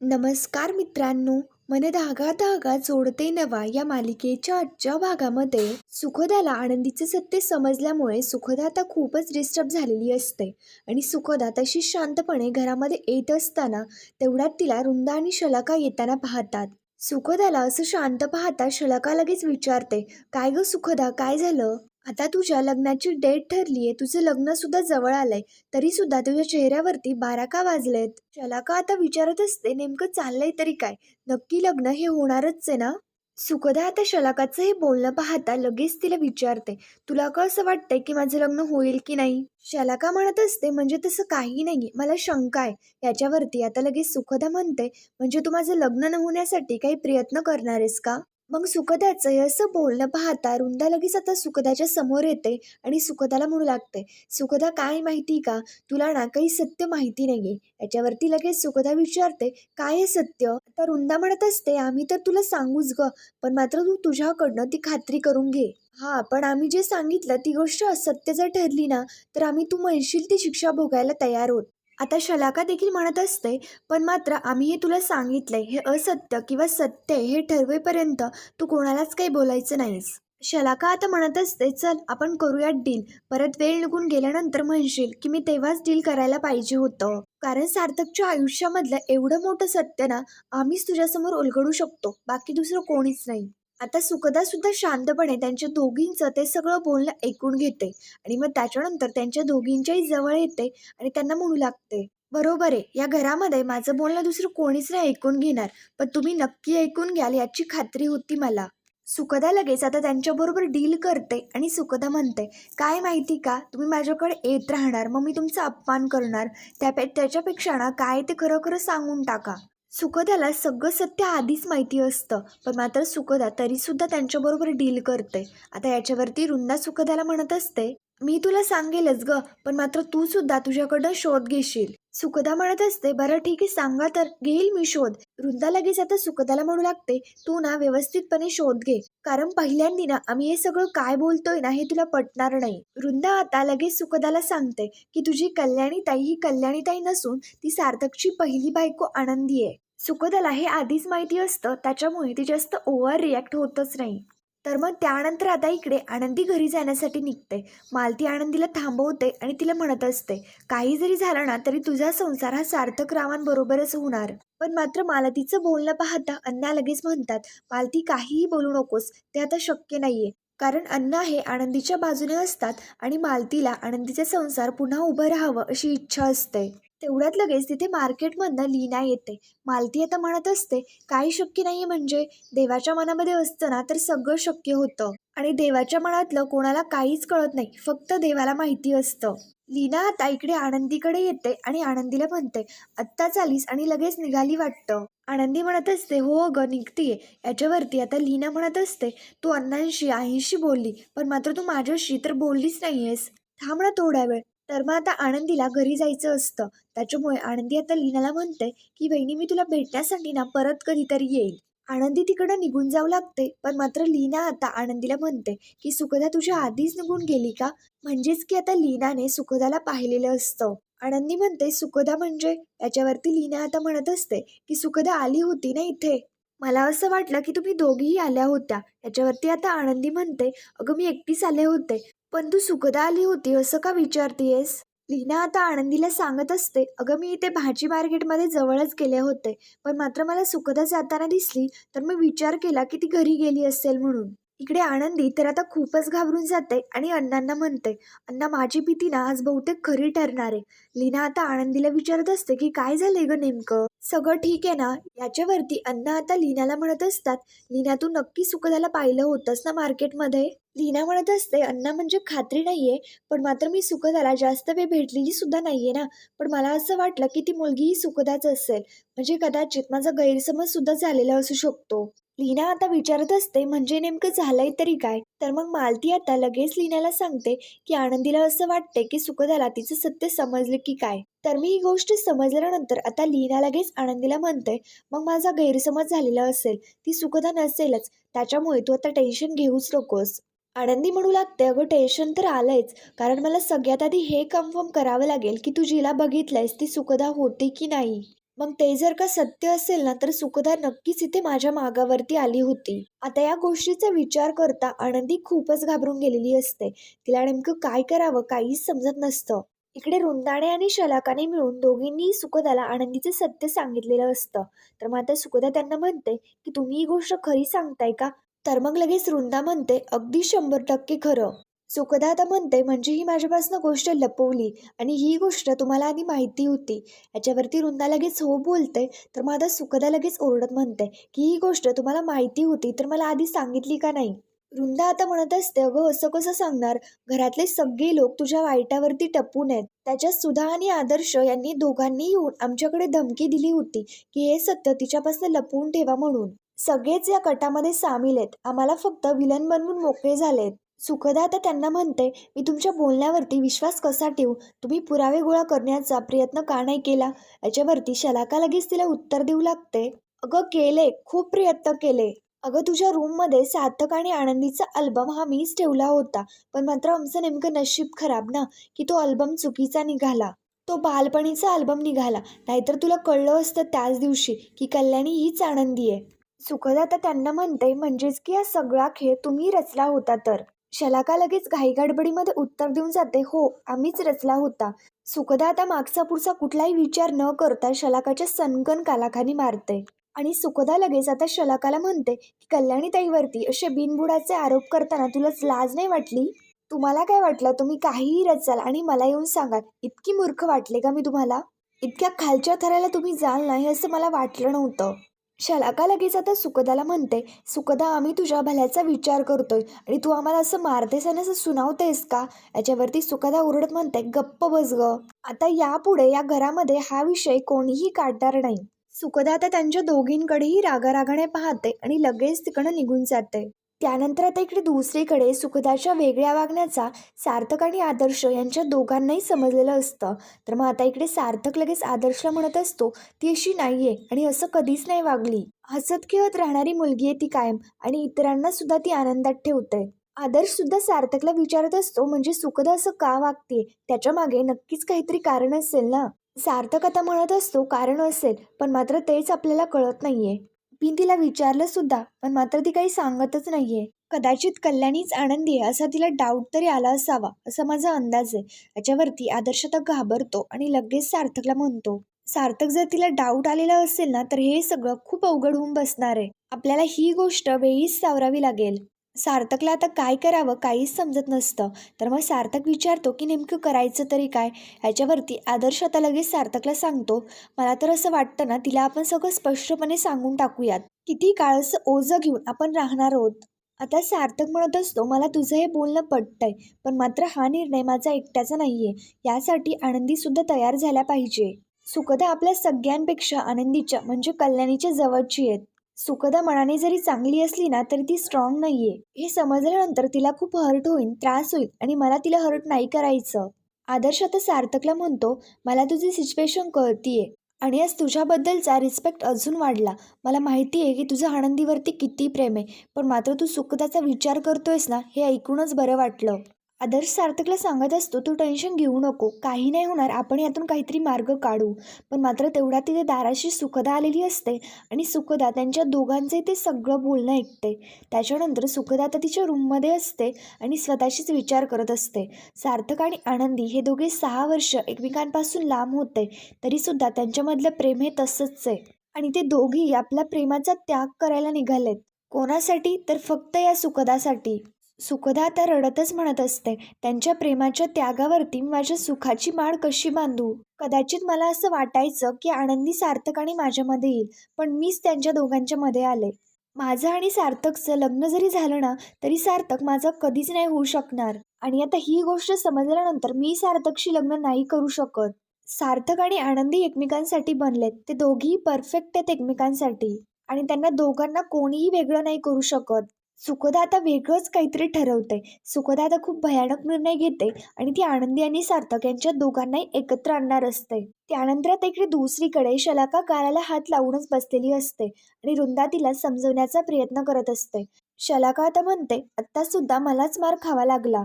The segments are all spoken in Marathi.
नमस्कार मित्रांनो मन धागा धागा जोडते नवा या मालिकेच्या आजच्या भागामध्ये. सुखदाला आनंदीचे सत्य समजल्यामुळे सुखदा आता खूपच डिस्टर्ब झालेली असते आणि सुखदा तशी शांतपणे घरामध्ये येत असताना तेवढ्यात तिला रुंदा आणि शलाका येताना पाहतात. सुखदाला असं शांत पाहता शलाका लगेच विचारते काय ग सुखदा काय झालं? आता तुझ्या लग्नाची डेट ठरली आहे तुझं लग्न सुद्धा जवळ आलंय. तरी सुद्धा तुझ्या चेहऱ्यावरती बारा का वाजलेत शलाका आता विचारत असते नेमकं चाललंय तरी काय? नक्की लग्न हे होणारच आहे ना? सुखदा आता शलाकाचं हे बोलणं पाहता लगेच तिला विचारते तुला का असं वाटतंय की माझं लग्न होईल की नाही? शलाका म्हणत असते म्हणजे तसं काही नाही. मला शंका आहे. याच्यावरती आता लगेच सुखदा म्हणते म्हणजे तू माझं लग्न न होण्यासाठी काही प्रयत्न करणार आहेस का? मग सुखदाचं असं बोलणं पाहता रुंदा लगेच आता सुखदाच्या समोर येते आणि सुखदाला म्हणू लागते सुखदा काय माहिती का? तुला ना काही सत्य माहिती नाहीये. याच्यावरती लगेच सुखदा विचारते काय हे सत्य? आता रुंदा म्हणत असते आम्ही तर तुला सांगूच ग पण मात्र तू तुझ्याकडनं ती खात्री करून घे. हा पण आम्ही जे सांगितलं ती गोष्ट असत्य जर ठरली ना तर आम्ही तू म्हणशील ती शिक्षा भोगायला तयार होत. आता शलाका देखील म्हणत असते पण मात्र आम्ही हे तुला सांगितलंय हे असत्य किंवा सत्य हे ठरवेपर्यंत तू कोणालाच काही बोलायचं नाहीस. शलाका आता म्हणत असते चल आपण करूयात डील परत वेळ निघून गेल्यानंतर म्हणशील की मी तेव्हाच डील करायला पाहिजे होतं. कारण सार्थकच्या आयुष्यामधलं एवढं मोठं सत्य ना आम्हीच तुझ्यासमोर उलगडू शकतो बाकी दुसरं कोणीच नाही. आता सुखदा सुद्धा शांतपणे त्यांच्या दोघींचं ते सगळं बोलणं ऐकून घेते. आणि मग त्याच्यानंतर त्यांच्या दोघींच्याही जवळ येते आणि त्यांना म्हणू लागते बरोबर आहे या घरामध्ये माझं बोलणं दुसरं कोणीच नाही ऐकून घेणार पण तुम्ही नक्की ऐकून घ्याल याची खात्री होती मला. सुखदा लगेच आता त्यांच्याबरोबर डील करते आणि सुखदा म्हणते काय माहिती का तुम्ही माझ्याकडे येत राहणार मग मी तुमचा अपमान करणार त्यापे त्याच्यापेक्षा ना काय ते खरं खरं सांगून टाका. सुखदाला सगळं सत्य आधीच माहिती असतं. पण मात्र सुखदा तरीसुद्धा त्यांच्याबरोबर डील करते आता याच्यावरती रुंदा सुखदाला म्हणत असते मी तुला सांगेलच ग पण मात्र तू सुद्धा तुझ्याकडं शोध घेशील. सुखदा म्हणत असते बरं ठीक आहे सांगा तर घेईल मी शोध. वृंदा लगेच आता सुखदाला म्हणू लागते तू ना व्यवस्थितपणे शोध घे. कारण पहिल्यांदी ना आम्ही हे सगळं काय बोलतोय ना हे तुला पटणार नाही. वृंदा आता लगेच सुखदाला सांगते की तुझी कल्याणी ताई ही कल्याणी ताई नसून ती सार्थकची पहिली बायको आनंदी आहे. सुखदला हे आधीच माहिती असतं त्याच्यामुळे ती जास्त ओव्हर रिॲक्ट होतच नाही. तर मग त्यानंतर आता इकडे आनंदी घरी जाण्यासाठी निघते. मालती आनंदीला थांबवते आणि तिला म्हणत असते काही जरी झालं ना तरी तुझा संसार हा सार्थक रावांबरोबरच होणार. पण मात्र मालतीचं बोलणं पाहता अण्णा लगेच म्हणतात मालती काहीही बोलू नकोस ते आता शक्य नाहीये. कारण अण्णा हे आनंदीच्या बाजूने असतात आणि मालतीला आनंदीचे संसार पुन्हा उभं राहावं अशी इच्छा असते. तेवढ्यात लगेच तिथे मार्केटमधनं लीना येते. मालती आता म्हणत असते काही शक्य नाही म्हणजे. देवाच्या मनामध्ये असतं ना तर सगळं शक्य होतं. आणि देवाच्या मनातलं कोणाला काहीच कळत नाही फक्त देवाला माहिती असतं. लीना आता इकडे आनंदीकडे येते आणि आनंदीला म्हणते आत्ताच आलीस आणि लगेच निघाली वाटतं. आनंदी म्हणत असते हो ग निघतीये. याच्यावरती आता लीना म्हणत असते तू अण्णांशी आईशी बोलली पण मात्र तू माझ्याशी तर बोललीच नाहीयेस. थांब ना थोडा वेळ. तर मग आता आनंदीला घरी जायचं असतं. त्याच्यामुळे आनंदी आता लीनाला म्हणते की बहिणी मी तुला भेटण्यासाठी ना परत कधीतरी येईल. आनंदी तिकडं निघून जाऊ लागते पण मात्र लीना आता आनंदीला म्हणते की सुखदा तुझ्या आधीच निघून गेली का? म्हणजेच की आता लीनाने सुखदाला पाहिलेलं असतं. आनंदी म्हणते सुखदा म्हणजे? याच्यावरती लीना आता म्हणत असते की सुखदा आली होती ना इथे? मला असं वाटलं की तुम्ही दोघीही आल्या होत्या. याच्यावरती आता आनंदी म्हणते अगं मी एकटीच आले होते. पण तू सुखदा आली होती असं का विचारतीयस? लीना आता आनंदीला सांगत असते. अगं मी इथे भाजी मार्केटमध्ये जवळच गेले होते. पण मात्र मला सुखदा जाताना दिसली तर मी विचार केला की ती घरी गेली असेल म्हणून. इकडे आनंदी तर आता खूपच घाबरून जाते आणि अण्णांना म्हणते अण्णा माझी भीती ना आज बहुतेक खरी ठरणार आहे. लीना आता आनंदीला विचारत असते की काय झालंय ग नेमकं? सगळं ठीक आहे ना. याच्यावरती अण्णा आता लीनाला म्हणत असतात लीना तू नक्की सुखदाला पाहिलं होतंस ना मार्केटमध्ये? लीना म्हणत असते अण्णा म्हणजे खात्री नाहीये पण मात्र मी सुखदाला जास्त वेळ भेटलेली सुद्धा नाहीये ना. पण मला असं वाटलं की ती मुलगी ही सुखदाच असेल. म्हणजे कदाचित माझा गैरसमज सुद्धा झालेला असू शकतो. लीना आता विचारत असते म्हणजे नेमकं झालंय तरी काय? तर मग मालती आता लगेच लीनाला सांगते की आनंदीला असं वाटते की सुखदाला तिचं सत्य समजलं की काय. तर मी ही गोष्ट समजल्यानंतर आता लीना लगेच आनंदीला म्हणते मग माझा गैरसमज झालेला असेल ती सुखदा नसेलच त्याच्यामुळे तू आता टेन्शन घेऊच नकोस. आनंदी म्हणू लागते अगं टेन्शन तर आलंयच कारण मला सगळ्यात आधी हे कन्फर्म करावं लागेल की तू जिला बघितलंयस ती सुखदा होती की नाही. मग ते जर का सत्य असेल ना तर सुखदा नक्कीच इथे माझ्या मागावरती आली होती. आता या गोष्टीचा विचार करता आनंदी खूपच घाबरून गेलेली असते. तिला नेमकं काय करावं काहीच समजत नसतं. इकडे रुंदाणे आणि शलाकाने मिळून दोघींनी सुखदाला आनंदीचं सत्य सांगितलेलं असतं. तर मग आता सुखदा त्यांना म्हणते की तुम्ही ही गोष्ट खरी सांगताय का? तर मग लगेच रुंदा म्हणते अगदी शंभर टक्के खरं. सुखदा आता म्हणते म्हणजे ही माझ्यापासून गोष्ट लपवली आणि ही गोष्ट तुम्हाला आधी माहिती होती. याच्यावरती वृंदा लगेच हो बोलते तर मग आता सुखदा लगेच ओरडत म्हणते की ही गोष्ट तुम्हाला माहिती होती तर मला आधी सांगितली का नाही? वृंदा आता म्हणत असते अगं असं कसं सांगणार? घरातले सगळे लोक तुझ्या वाईटावरती टपून आहेत. त्याच्यात सुधा आणि आदर्श यांनी दोघांनी येऊन आमच्याकडे धमकी दिली होती की हे सत्य तिच्यापासून लपवून ठेवा म्हणून. सगळेच या कटामध्ये सामील आहेत. आम्हाला फक्त विलन बनवून मोकळे झालेत. सुखदा आता त्यांना म्हणते मी तुमच्या बोलण्यावरती विश्वास कसा ठेवू? तुम्ही पुरावे गोळा करण्याचा प्रयत्न का नाही केला? याच्यावरती शलाका लगेच तिला उत्तर देऊ लागते. अगं केले खूप प्रयत्न केले. अगं तुझ्या रूममध्ये सार्थक आणि आनंदीचा अल्बम हा मीच ठेवला होता. पण मात्र आमचं नेमकं नशीब खराब ना की तो अल्बम चुकीचा निघाला. तो बालपणीचा अल्बम निघाला. नाहीतर तुला कळलं असतं त्याच दिवशी की कल्याणी हीच आनंदी आहे. सुखदा आता त्यांना म्हणते म्हणजेच की हा सगळा खेळ तुम्ही रचला होता तर. शलाका लगेच घाईगडबडीमध्ये उत्तर देऊन जाते? हो आम्हीच रचला होता. सुखदा आता मागचा पुढचा कुठलाही विचार न करता शलाकाच्या सनकन कालाखानी मारते. आणि सुखदा लगेच आता शलाकाला म्हणते की कल्याणीताईवरती असे बिनबुडाचे आरोप करताना तुलाच लाज नाही वाटली? तुम्हाला काय वाटलं? तुम्ही काहीही रचाल आणि मला येऊन सांगाल. इतकी मूर्ख वाटले का मी तुम्हाला? इतक्या खालच्या थराला तुम्ही जाल नाही असं मला वाटलं नव्हतं. शलाका लगेच आता सुखदाला म्हणते सुखदा आम्ही तुझ्या भल्याचा विचार करतोय आणि तू आम्हाला असं मारतेस आणि असं सुनावतेस का? याच्यावरती सुखदा ओरडत म्हणते गप्प बस ग. आता यापुढे या घरामध्ये हा विषय कोणीही काढणार नाही. सुखदा आता त्यांच्या दोघींकडेही रागारागाने पाहते आणि लगेच तिकडं निघून जाते. त्यानंतर आता इकडे दुसरीकडे सुखदाच्या वेगळ्या वागण्याचा सार्थक आणि आदर्श यांच्या दोघांनाही समजलेलं असतं. तर मग आता इकडे सार्थक लगेच आदर्शला म्हणत असतो ती अशी नाहीये आणि असं कधीच नाही वागली. हसत खेळत राहणारी मुलगी आहे ती कायम आणि इतरांना सुद्धा ती आनंदात ठेवते. आदर्श सुद्धा सार्थकला विचारत असतो म्हणजे सुखदा असं का वागते त्याच्यामागे नक्कीच काहीतरी कारण असेल ना? सार्थक आता म्हणत असतो कारण असेल पण मात्र तेच आपल्याला कळत नाहीये. मी तिला विचारलं सुद्धा पण मात्र ती काही सांगतच नाहीये. कदाचित कल्याणीच आनंदी आहे असा तिला डाऊट तरी आला असावा असा माझा अंदाज आहे. याच्यावरती आदर्श तर घाबरतो आणि लगेच सार्थकला म्हणतो. सार्थक जर तिला डाऊट आलेला असेल ना तर हे सगळं खूप अवघड होऊन बसणार आहे. आपल्याला ही गोष्ट वेळीच सावरावी लागेल. सार्थकला आता काय करावं काहीच समजत नसतं. तर मग सार्थक विचारतो की नेमकं करायचं तरी काय? ह्याच्यावरती आदर्श आता लगेच सार्थकला सांगतो. मला तर असं वाटतं ना तिला आपण सगळं स्पष्टपणे सांगून टाकूयात. किती काळ असं ओझं घेऊन आपण राहणार आहोत? आता सार्थक म्हणत असतो मला तुझं हे बोलणं पटतंय पण मात्र हा निर्णय माझा एकट्याचा नाही आहे यासाठी आनंदीसुद्धा तयार झाल्या पाहिजे. सुखदा आपल्या सगळ्यांपेक्षा आनंदीच्या म्हणजे कल्याणीच्या जवळची आहेत. सुखदा मनाने जरी चांगली असली ना तरी ती स्ट्रॉंग नाहीये. हे समजल्यानंतर तिला खूप हर्ट होईल त्रास होईल आणि मला तिला हर्ट नाही करायचं. आदर्श आता सार्थकला म्हणतो मला तुझी सिच्युएशन कळतीये आणि आज तुझ्याबद्दलचा रिस्पेक्ट अजून वाढला. मला माहिती आहे की तुझं आनंदीवरती किती प्रेम आहे पण मात्र तू सुखदाचा विचार करतोयस ना हे ऐकूनच बरं वाटलं. आदर्श सार्थकला सांगत असतो तू टेन्शन घेऊ नको. काही नाही होणार. आपण यातून काहीतरी मार्ग काढू. पण मात्र तेवढ्या तिथे दाराशी सुखदा आलेली असते आणि सुखदा त्यांच्या दोघांचे ते सगळं बोलणं ऐकते. त्याच्यानंतर सुखदा आता तिच्या रूममध्ये असते आणि स्वतःशीच विचार करत असते. सार्थक आणि आनंदी हे दोघे सहा वर्ष एकमेकांपासून लांब होते. तरीसुद्धा त्यांच्यामधलं प्रेम हे तसंच आहे. आणि ते दोघेही आपल्या प्रेमाचा त्याग करायला निघालेत. कोणासाठी? तर फक्त या सुखदासाठी. सुखदा आता रडतच म्हणत असते. त्यांच्या प्रेमाच्या त्यागावरती माझ्या सुखाची माळ कशी बांधू? कदाचित मला असं वाटायचं की आनंदी सार्थक आणि माझ्यामध्ये येईल पण मीच त्यांच्या दोघांच्या मध्ये आले. माझं आणि सार्थकचं लग्न जरी झालं ना तरी सार्थक माझं कधीच नाही होऊ शकणार. आणि आता ही गोष्ट समजल्यानंतर मी सार्थकशी लग्न नाही करू शकत. सार्थक आणि आनंदी एकमेकांसाठी बनलेत ते दोघीही परफेक्ट आहेत एकमेकांसाठी. आणि त्यांना दोघांना कोणीही वेगळं नाही करू शकत. सुखदा आता वेगळंच काहीतरी ठरवते सुखदा आता खूप भयानक निर्णय घेते आणि ती आनंदी आणि सार्थक यांच्या दोघांनाही एकत्र आणणार असते त्यानंतर आता इकडे दुसरीकडे शलाका काराला हात लावूनच बसलेली असते आणि रुंदा तिला समजवण्याचा प्रयत्न करत असते. शलाका आता म्हणते आत्ता सुद्धा मलाच मार खावा लागला.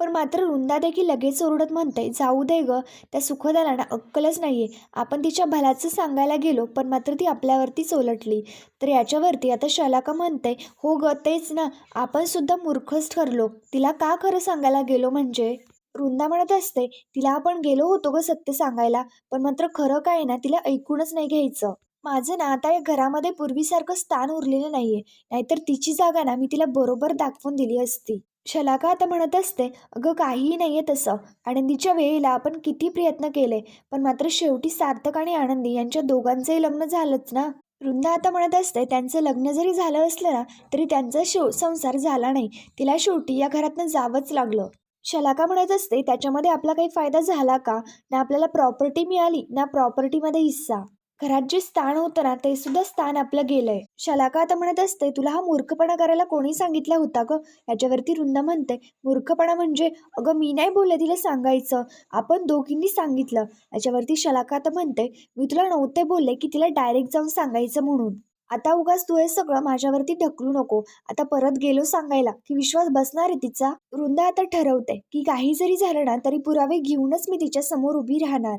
पण मात्र रुंदा देखील लगेच ओरडत म्हणते जाऊ दे ग त्या सुखदाला ना अक्कलच आहे आपण तिच्या भलाचं सांगायला गेलो पण मात्र ती आपल्यावरतीच ओलटली. तर याच्यावरती आता शलाका म्हणते हो ग तेच ना आपण सुद्धा मूर्खच ठरलो. तिला का खरं सांगायला गेलो म्हणजे? वृंदा म्हणत असते तिला आपण गेलो होतो ग सत्य सांगायला पण मात्र खरं काय ना तिला ऐकूनच नाही घ्यायचं. माझं ना आता या घरामध्ये पूर्वीसारखं स्थान उरलेलं नाहीये. नाहीतर तिची जागा ना मी तिला बरोबर दाखवून दिली असती. शलाका आता म्हणत असते? अगं काहीही नाही आहे तसं. आनंदीच्या वेळेला आपण किती प्रयत्न केले पण मात्र शेवटी सार्थक आणि आनंदी यांच्या दोघांचंही लग्न झालंच ना? वृंदा आता म्हणत असते त्यांचं लग्न जरी झालं असलं ना तरी त्यांचा शेव संसार झाला नाही. तिला शेवटी या घरातनं जावंच लागलं. शलाका म्हणत असते त्याच्यामध्ये आपला काही फायदा झाला का? ना आपल्याला प्रॉपर्टी मिळाली ना प्रॉपर्टीमध्ये हिस्सा. घरात जे स्थान होतं ना ते सुद्धा स्थान आपलं गेलंय. शलाका आता म्हणत असते तुला हा मूर्खपणा करायला कोणी सांगितला होता ग? याच्यावरती रुंद म्हणते मूर्खपणा म्हणजे अगं मी नाही बोलले तिला सांगायचं. आपण दोघींनी सांगितलं. याच्यावरती शलाका आता म्हणते मी तुला नव्हते बोलले की तिला डायरेक्ट जाऊन सांगायचं म्हणून. आता उगाच तू हे सगळं माझ्यावरती ढकलू नको. आता परत गेलो सांगायला. की विश्वास बसणार आहे तिचा? वृंदा आता ठरवते की काही जरी झालं ना तरी पुरावे घेऊनच मी तिच्या समोर उभी राहणार.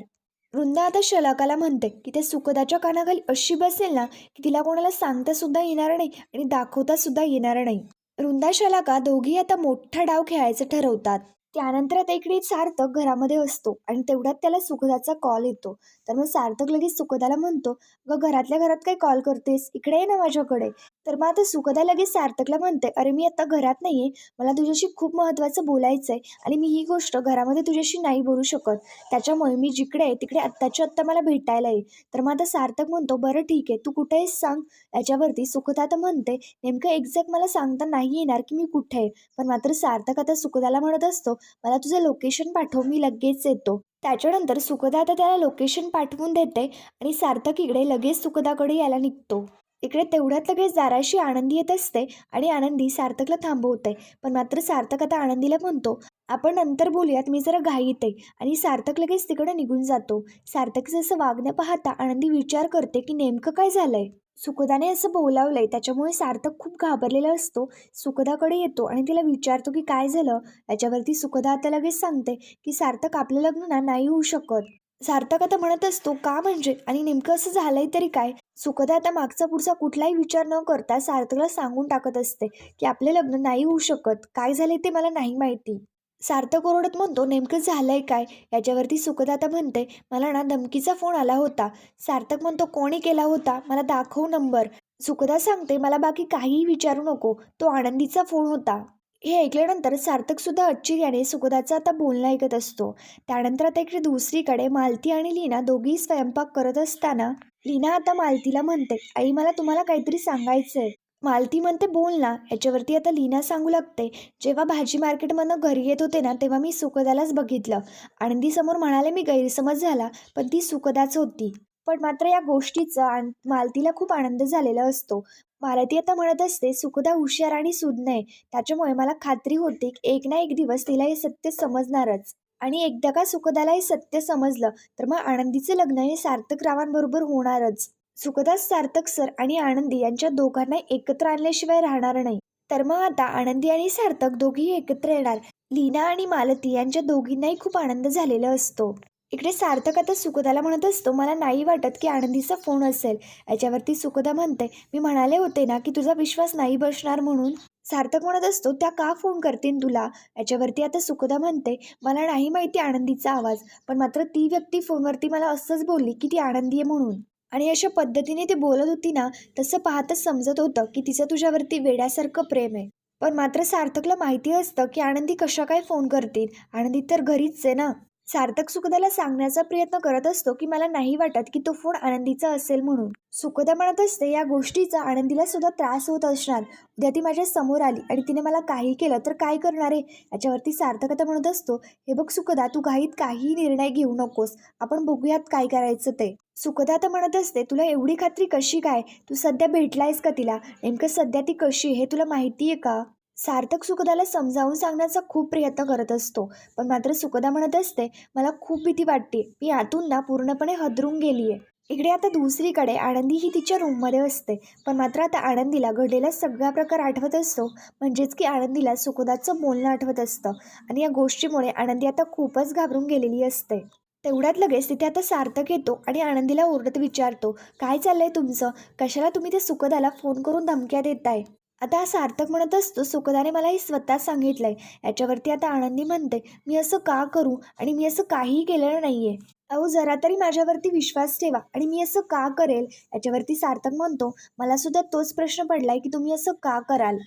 वृंदा आता शलाकाला म्हणते की त्या सुखदाच्या कानाखाली अशी बसेल ना की तिला कोणाला सांगता सुद्धा येणार नाही आणि दाखवता सुद्धा येणार नाही. वृंदा शलाका दोघी आता मोठा डाव खेळायचं ठरवतात. त्यानंतर आता इकडे सार्थक घरामध्ये असतो आणि तेवढ्यात त्याला सुखदाचा कॉल येतो. तर मग सार्थक लगेच सुखदाला म्हणतो ग घरातल्या घरात काय कॉल करतेस? इकडे ये ना माझ्याकडे. तर मग आता सुखदा लगेच सार्थकला म्हणते अरे मी आता घरात नाही आहे मला तुझ्याशी खूप महत्त्वाचं बोलायचं आहे आणि मी ही गोष्ट घरामध्ये तुझ्याशी नाही बोलू शकत. त्याच्यामुळे मी जिकडे आहे तिकडे आत्ताच्या आत्ता मला भेटायला येईल तर मग आता सार्थक म्हणतो बरं ठीक आहे. तू कुठे आहेस सांग. याच्यावरती सुखदा आता म्हणते नेमकं एक्झॅक्ट मला सांगता नाही येणार की मी कुठे आहे. पण मात्र सार्थक आता सुखदाला म्हणत असतो मला तुझं लोकेशन पाठव मी लगेच येतो. त्याच्यानंतर सुखदा आता त्याला लोकेशन पाठवून देते आणि सार्थक इकडे लगेच सुखदाकडे यायला निघतो. इकडे तेवढ्यात लगेच दाराशी आनंदी येत असते आणि आनंदी सार्थकला थांबवते. पण मात्र सार्थक आता आनंदीला म्हणतो आपण नंतर बोलूयात मी जरा घाईत आहे आणि सार्थक लगेच तिकडे निघून जातो. सार्थकचं असं वागणं पाहता आनंदी विचार करते की नेमकं काय झालंय. सुखदाने असं बोलावलंय त्याच्यामुळे सार्थक खूप घाबरलेला असतो. सुखदाकडे येतो आणि तिला विचारतो की काय झालं? याच्यावरती सुखदा आता लगेच सांगते की सार्थक आपलं लग्न ना नाही होऊ शकत. सार्थक आता म्हणत असतो का म्हणजे? आणि नेमकं असं झालंय तरी काय? सुखदा आता मागचा पुढचा कुठलाही विचार न करता सार्थकला सांगून टाकत असते की आपले लग्न नाही होऊ शकत. काय झाले ते मला नाही माहिती. सार्थक ओरडत म्हणतो नेमकं झालंय काय? याच्यावरती सुखदा आता म्हणते मला ना धमकीचा फोन आला होता. सार्थक म्हणतो कोणी केला होता? मला दाखव नंबर. सुखदा सांगते मला बाकी काहीही विचारू नको. तो आनंदीचा फोन होता. हे ऐकल्यानंतर सार्थक सुद्धा आश्चर्याने सुखदाचं आता बोलणं ऐकत असतो. त्यानंतर आता इकडे दुसरीकडे मालती आणि लीना दोघी स्वयंपाक करत असताना लीना आता मालतीला म्हणते आई मला तुम्हाला काहीतरी सांगायचंय. मालती म्हणते बोल ना याच्यावरती आता लीना सांगू लागते. जेव्हा भाजी मार्केटमधनं घरी येत होते ना तेव्हा मी सुखदालाच बघितलं. आनंदीसमोर म्हणाले मी गैरसमज झाला पण ती सुखदाच होती. पण मात्र या गोष्टीचा आन- मालतीला खूप आनंद झालेला असतो. मालती आता म्हणत असते सुखदा हुशार आणि सुज्ञ आहे. त्याच्यामुळे मला खात्री होती की एक ना एक दिवस तिला हे सत्य समजणारच. आणि एकदा का सुखदाला हे सत्य समजलं तर मग आनंदीचं लग्न हे सार्थक रावांबरोबर होणारच. सुखदास सार्थक सर आणि आनंदी यांच्या दोघांना एकत्र आणल्याशिवाय राहणार नाही. तर मग आता आनंदी आणि सार्थक दोघेही एकत्र येणार. लीना आणि मालती यांच्या दोघींनाही खूप आनंद झालेला असतो. इकडे सार्थक आता सुखदाला म्हणत असतो मला नाही वाटत की आनंदीचा फोन असेल. याच्यावरती सुखदा म्हणते मी म्हणाले होते ना की तुझा विश्वास नाही बसणार म्हणून. सार्थक म्हणत असतो त्या का फोन करतील तुला? याच्यावरती आता सुखदा म्हणते मला नाही माहिती आनंदीचा आवाज पण मात्र ती व्यक्ती फोनवरती मला असंच बोलली की ती आनंदी आहे म्हणून. आणि अशा पद्धतीने ती बोलत होती ना तसं पाहतच समजत होतं की तिचं तुझ्यावरती वेड्यासारखं प्रेम आहे. पण मात्र सार्थकला माहिती असतं की आनंदी कशा काय फोन करतील. आनंदी तर घरीच आहे ना. सार्थक सुखदाला सांगण्याचा प्रयत्न करत असतो की मला नाही वाटत की तो फोन आनंदीचा असेल म्हणून. सुखदा म्हणत असते या गोष्टीचा आनंदीला सुद्धा त्रास होत असणार. उद्या ती माझ्यासमोर आली आणि तिने मला काही केलं तर काय करणार आहे? याच्यावरती सार्थक आता म्हणत असतो हे बघ सुखदा तू घाईत काही निर्णय घेऊ नकोस. आपण बघूयात काय करायचं ते. सुखदा आता म्हणत असते तुला एवढी खात्री कशी काय? तू सध्या भेटलायस का तिला? नेमकं सध्या ती कशी आहे? हे तुला माहिती आहे का? सार्थक सुखदाला समजावून सांगण्याचा खूप प्रयत्न करत असतो. पण मात्र सुखदा म्हणत असते मला खूप भीती वाटते. मी आतून ना पूर्णपणे हदरून गेली आहे इकडे आता दुसरीकडे आनंदी ही तिच्या रूममध्ये असते. पण मात्र आता आनंदीला घडलेला सगळा प्रकार आठवत असतो. म्हणजेच की आनंदीला सुखदाचं बोलणं आठवत असतं. आणि या गोष्टीमुळे आनंदी आता खूपच घाबरून गेलेली असते. तेवढ्यात लगेच तिथे आता सार्थक येतो आणि आनंदीला ओरडत विचारतो काय चाललंय तुमचं? कशाला तुम्ही ते सुखदाला फोन करून धमक्या देताय? आता सार्थक म्हणत असतो सुखदाने मला हे स्वतः सांगितलंय. याच्यावरती आता आनंदी म्हणते मी असं का करू आणि मी असं काहीही केलेलं नाहीये? अहो जरा तरी माझ्यावरती विश्वास ठेवा आणि मी असं का करेल? याच्यावरती सार्थक म्हणतो मला सुद्धा तोच प्रश्न पडलाय की तुम्ही असं का कराल?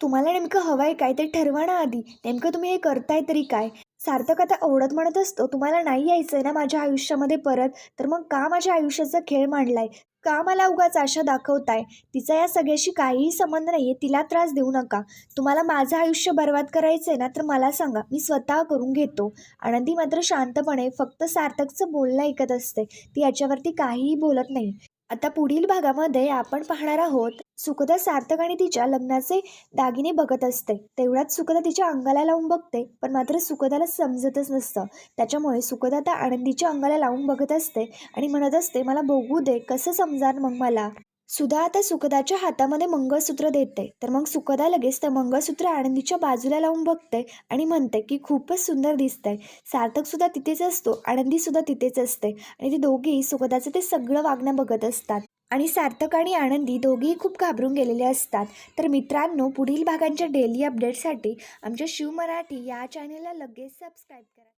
तुम्हाला नेमकं हवंय काय ते ठरवा ना आधी. नेमकं तुम्ही हे करताय तरी काय? सार्थक आता ओढत म्हणत असतो तुम्हाला नाही यायचंय ना माझ्या आयुष्यामध्ये परत? तर मग का माझ्या आयुष्याचा खेळ मांडलाय? का मला उगाच आशा दाखवताय? तिचा या सगळ्याशी काहीही संबंध नाहीये तिला त्रास देऊ नका. तुम्हाला माझं आयुष्य बर्बाद करायचंय ना तर मला सांगा मी स्वतः करून घेतो. आनंदी मात्र शांतपणे फक्त सार्थकचं बोलणं ऐकत असते. ती याच्यावरती काहीही बोलत नाही. आता पुढील भागामध्ये आपण पाहणार आहोत सुखदा सार्थक आणि तिच्या लग्नाचे दागिने बघत असते. तेवढ्यात सुखदा तिच्या अंगाला लावून बघते पण मात्र सुखदाला समजतच नसतं. त्याच्यामुळे सुखदा आता आनंदीच्या अंगाला लावून बघत असते आणि म्हणत असते मला बघू दे कसं समजार मग मला? सुधा आता सुखदाच्या हातामध्ये मंगळसूत्र देते. तर मग सुखदा लगेच ते मंगळसूत्र आनंदीच्या बाजूला लावून बघते आणि म्हणते की खूपच सुंदर दिसतंय. सार्थक सुद्धा तिथेच असतो आनंदी सुद्धा तिथेच असते. आणि ती दोघेही सुखदाचं ते सगळं वागणं बघत असतात. आणि सार्थक आणि आनंदी दोघेही खूप घाबरून गेलेले असतात. तर मित्रांनो पुढील भागांच्या डेली अपडेटसाठी आमच्या शिव मराठी या चॅनेलला लगेच सबस्क्राईब करा.